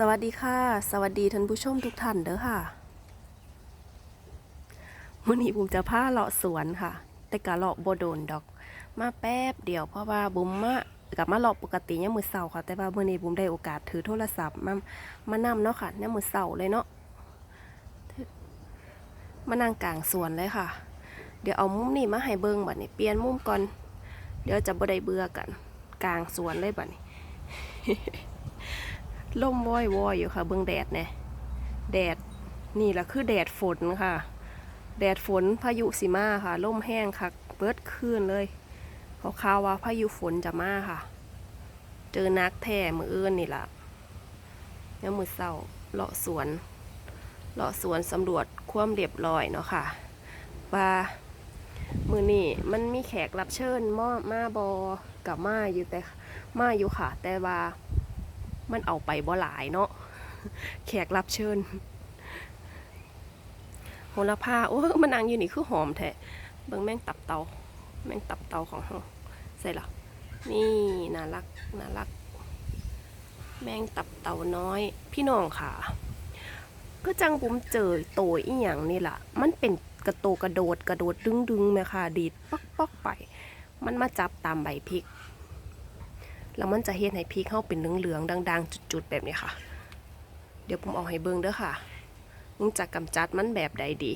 สวัสดีค่ะ สวัสดีท่านผู้ชมทุกท่านเด้อค่ะวันนี้บุมจะพาเลาะสวนค่ะ แต่กะเลาะโบโดนดอก มาแป๊บเดียวเพราะว่าบุมมากับมาเลาะปกติเนี่ยมือเสาค่ะ แต่ว่าเมื่อนี้บุมได้โอกาสถือโทรศัพท์มามานำเนาะค่ะเนี่ยมือเสาเลยเนาะมานั่งกลางสวนเลยค่ะ เดี๋ยวเอามุมนี้มาให้เบิ่งบัดนี้เปลี่ยนมุมก่อน เดี๋ยวจะบ่ได้เบื่อกัน กลางสวนเลยบัดนี้ ล่มวอยวอยอยู่ค่ะ เบื้องแดดเนี่ยแดดนี่แหละคือแดดฝนค่ะ แดดฝนพายุสิมาค่ะล่มแห้งค่ะเบิดคืนเลยเขาข่าวว่าพายุฝนจะมาค่ะ เจอนักแท่มืออื่นนี่ล่ะแล้วมือเศร้าเลาะสวนเลาะสวนสำรวจความเรียบร้อยเนาะค่ะ ว่ามือนี่มันมีแขกรับเชิญมามาบอกัมาอยู่แต่มาอยู่ค่ะ แต่ว่า มันเอาไปบ่หลายเนาะแขกรับเชิญโหระพาโอ้มันนางอยู่นี่คือหอมแท้เบิ่งแมงตับเตา แมงตับเตาของเราใส่ละนี่น่ารักน่ารัก แมงตับเตาน้อย พี่น้องค่ะ ก็จังบุ๋มเจอโตอีหยังนี่ล่ะ มันเป็นกระโตกระโดดกระโดดดึงดึงแม่ค่ะดีดปอกปอกไป มันมาจับตามใบพริก แล้วมันจะเฮ็ดให้พริกเข้าเป็นเหลืองๆดัง ๆ จุดๆแบบนี้ค่ะ เดี๋ยวผมเอาให้เบิ่งเด้อค่ะมึงจะกำจัดมันแบบใดดี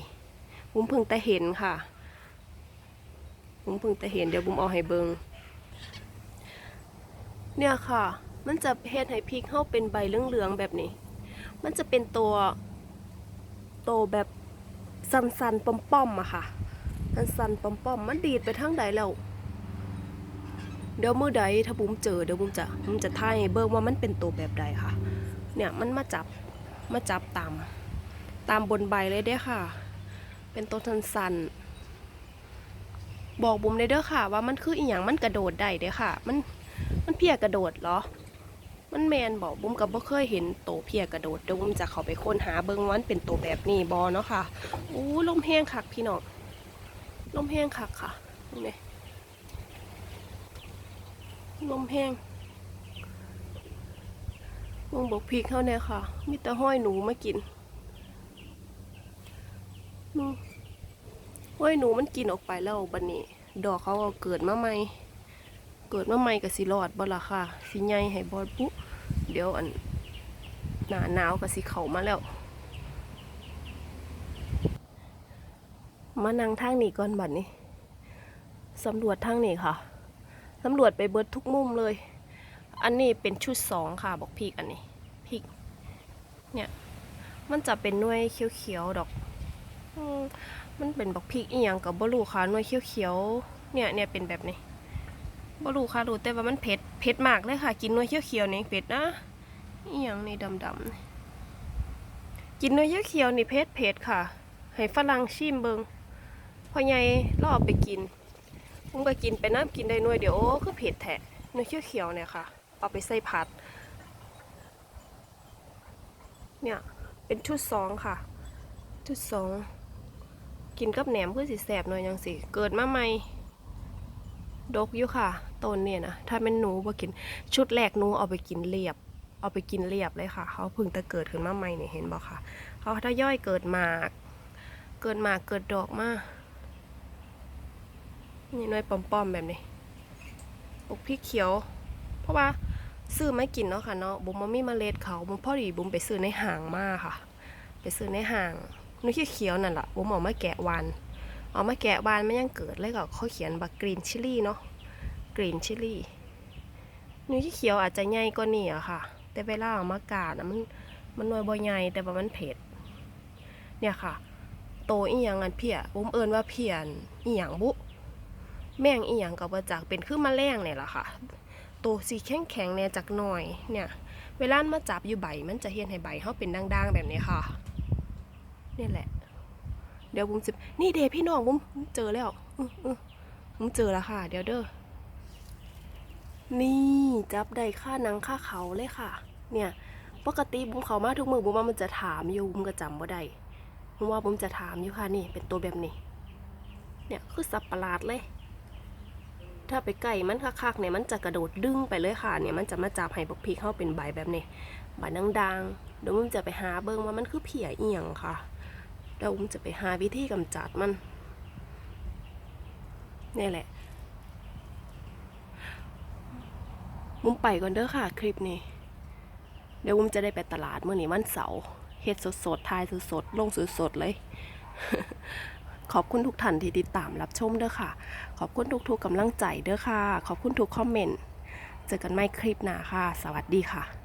ผมเพิ่งแต่เห็นค่ะผมเพิ่งแต่เห็นเดี๋ยวผมเอาให้เบิ่งเนี่ยค่ะ มันจะเฮ็ดให้พริกเข้าเป็นใบเหลืองๆแบบนี้ มันจะเป็นตัวโตแบบสันๆป้อมๆอะค่ะสันๆป้อมๆมันดีดไปทางใดแล้ว เดี๋ยวมือใดถ้าบุ้มเจอเดี๋ยวบุ้มจะบุ้มจะท่ายเบิ่งว่ามันเป็นตัวแบบใดค่ะ เนี่ยมันมาจับมาจับตาม ตามบนใบเลยเด้ค่ะ เป็นตัวสันๆบอกบุ้มเลยเด้อค่ะ ว่ามันคืออีหยังมันกระโดดได้เด้ค่ะ มันมันเพียกระโดดเหรอ มันแมนบอกบุ้มกับบ่เคยเห็นโตเพียกระโดดเดี๋ยวบุ้มจะเข้าไปค้นหาเบิ่งว่ามันเป็นตัวแบบนี้บอเนาะค่ะอู้ลมแห้งคักพี่น้องลมแห้งคักค่ะนี่ ลมแห้งมึงบอกพริกเขาเนี่ค่ะ มีแต่ห้อยหนูมากินมึงห้อยหนูมันกินออกไปแล้วบันนี้ ดอกเขาเกิดมาใหม่ เกิดมาใหม่กับสิรอดบ่ละค่ะสิใหญ่ให้บอดปุ๊เดี๋ยวอันหนาหนาวกับสิเขามาแล้ว มานั่งทางนี้ก่อนบัดนี้สำรวจทางนี้ค่ะ ตำรวจไปเบิดทุกมุมเลย อันนี้เป็นชุดสองค่ะบอกพริกอันนี้พริกเนี่ย มันจะเป็นหน่วยเขียวๆดอกอมันเป็นบอกพริกอีหยังกับบลูค่ะหน่วยเขียวๆเนี่ยเนี่ยเป็นแบบนี้บลูค่ะรู้แต่ว่ามันเผ็ดเผ็ดมากเลยค่ะ กินหน่วยเขียวๆนี่เผ็ดนะอีหยังนี่ดำๆกินหน่วยเขียวๆนี่เผ็ดเผ็ดค่ะ ให้ฝรั่งชิมเบิงพ่อใหญ่เราเอไปกิน ผมก็กินไปน้ำกินได้หน่วยเดี๋ยวโอ้คือเผ็ดแทะเนื้อเขียวๆเนี่ยค่ะ เอาไปใส่ผัด เนี่ย เป็นชุดสองค่ะ ชุดสอง กินกับแหนมเพื่อสิแสบหน่อยยังสิ เกิดมาใหม่ ดกอยู่ค่ะต้นเนี่ยนะ ถ้าเป็นหนูบ่กิน ชุดแรกหนูเอาไปกินเรียบ เอาไปกินเรียบเลยค่ะ เขาเพิ่งจะเกิดขึ้นมาใหม่เนี่ยเห็นบอกค่ะ เขาถ้าย่อยเกิดหมาก เกิดหมากเกิดดอกมาก นี่หน้อยปอมๆแบบนี้ปลูกพริกเขียว เพราะว่าซื้อไม่กินเนาะค่ะเนาะบุ๋มมามีเมล็ดเขาบุ๋มพ่อดีบุ๋มไปซื้อในห้างมาค่ะ ไปซื้อในห้างนุ่ยเขียวนั่นแหละบุ๋มเอามาแกะวานเอามาแกะวานไม่ยังเกิดเลยก็เขาเขียนบักกรีนชิลี่เนาะกรีนชิลี่นุ่ยเขียวอาจจะใหญ่กว่านี้อะค่ะ แต่เวลาเอามากาดอะมันมันหน่วยบ่ใหญ่แต่ว่ามันเผ็ดเนี่ยค่ะ โตอีหยังอันเพียบุ๋มเอินว่าเพียนอีหยังบุ แมงอีหยังกับว่าจากเป็นคือแมลงเนี่ยแหละค่ะ ตัวสีแข็งแข็งเนี่ยจากหน่อยเนี่ย เวลามาจับอยู่ใบมันจะเห็นให้ใบเขาเป็นด่างๆแบบนี้ค่ะ นี่แหละ เดี๋ยวบุ้มจะนี่เดพี่น้องบุ้มเจอแล้วบุ้มเจอแล้วค่ะ เดี๋ยวเด้อ นี่จับได้ค่าหนังค่าเขาเลยค่ะ เนี่ย ปกติบุ้มเขามาทุกมือบุ้มว่ามันจะถามอยู่บุ้มก็จำว่าได้บุ้มว่าบุ้มจะถามอยู่ค่ะนี่ เป็นตัวแบบนี้ เนี่ยคือสับประหลาดเลย ถ้าไปไก่มันคักๆเนี่ยมันจะกระโดดดึงไปเลยค่ะเนี่ยมันจะมาจับให้บักพริกเข้าเป็นใบแบบนี้ใบดังๆเดี๋ยวอุ้มจะไปหาเบิ่งว่ามันคือเพียเอียงค่ะเดี๋ยวอุ้มจะไปหาวิธีกำจัดมันนี่แหละ มุมไปก่อนเด้อค่ะ คลิปนี้ เดี๋ยวอุ้มจะได้ไปตลาดเมื่อนี้วันเสาร์เฮ็ดสดๆทายสดๆลงสดๆเลย ขอบคุณทุกท่านที่ติดตามรับชมเด้อค่ะ ขอบคุณทุกๆกำลังใจเด้อค่ะ ขอบคุณทุกคอมเมนต์ เจอกันใหม่คลิปหน้าค่ะ สวัสดีค่ะ